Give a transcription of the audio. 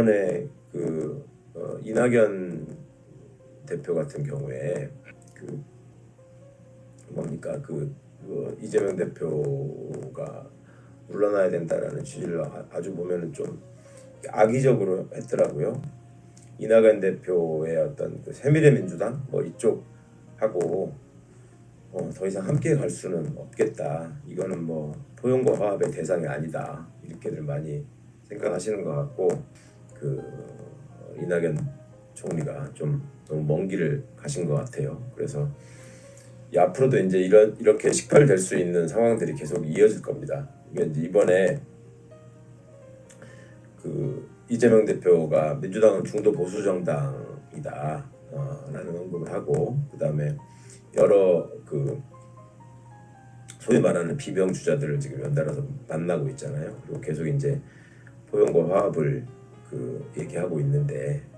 이번에 그 어, 이낙연 대표 같은 경우에 그 뭡니까 그, 그 이재명 대표가 물러나야 된다라는 취지를 아- 아주 보면은 좀 악의적으로 했더라고요. 이낙연 대표의 어떤 그 새미래민주당 뭐 이쪽 하고 어, 더 이상 함께 갈 수는 없겠다. 이거는 뭐 포용과 화합의 대상이 아니다. 이렇게들 많이 생각하시는 것 같고 그 어, 이낙연 총리가 좀 너무 먼 길을 가신 것 같아요. 그래서 이 앞으로도 이제 이런 이렇게 식발될 수 있는 상황들이 계속 이어질 겁니다. 이게 이제 이번에 그 이재명 대표가 민주당은 중도 보수 정당이다 어, 라는 언급을 하고 그 다음에 여러 그 소위 말하는 비명 주자들을 지금 연달아서 만나고 있잖아요. 그리고 계속 이제 포용과 화합을 그 얘기하고 있는데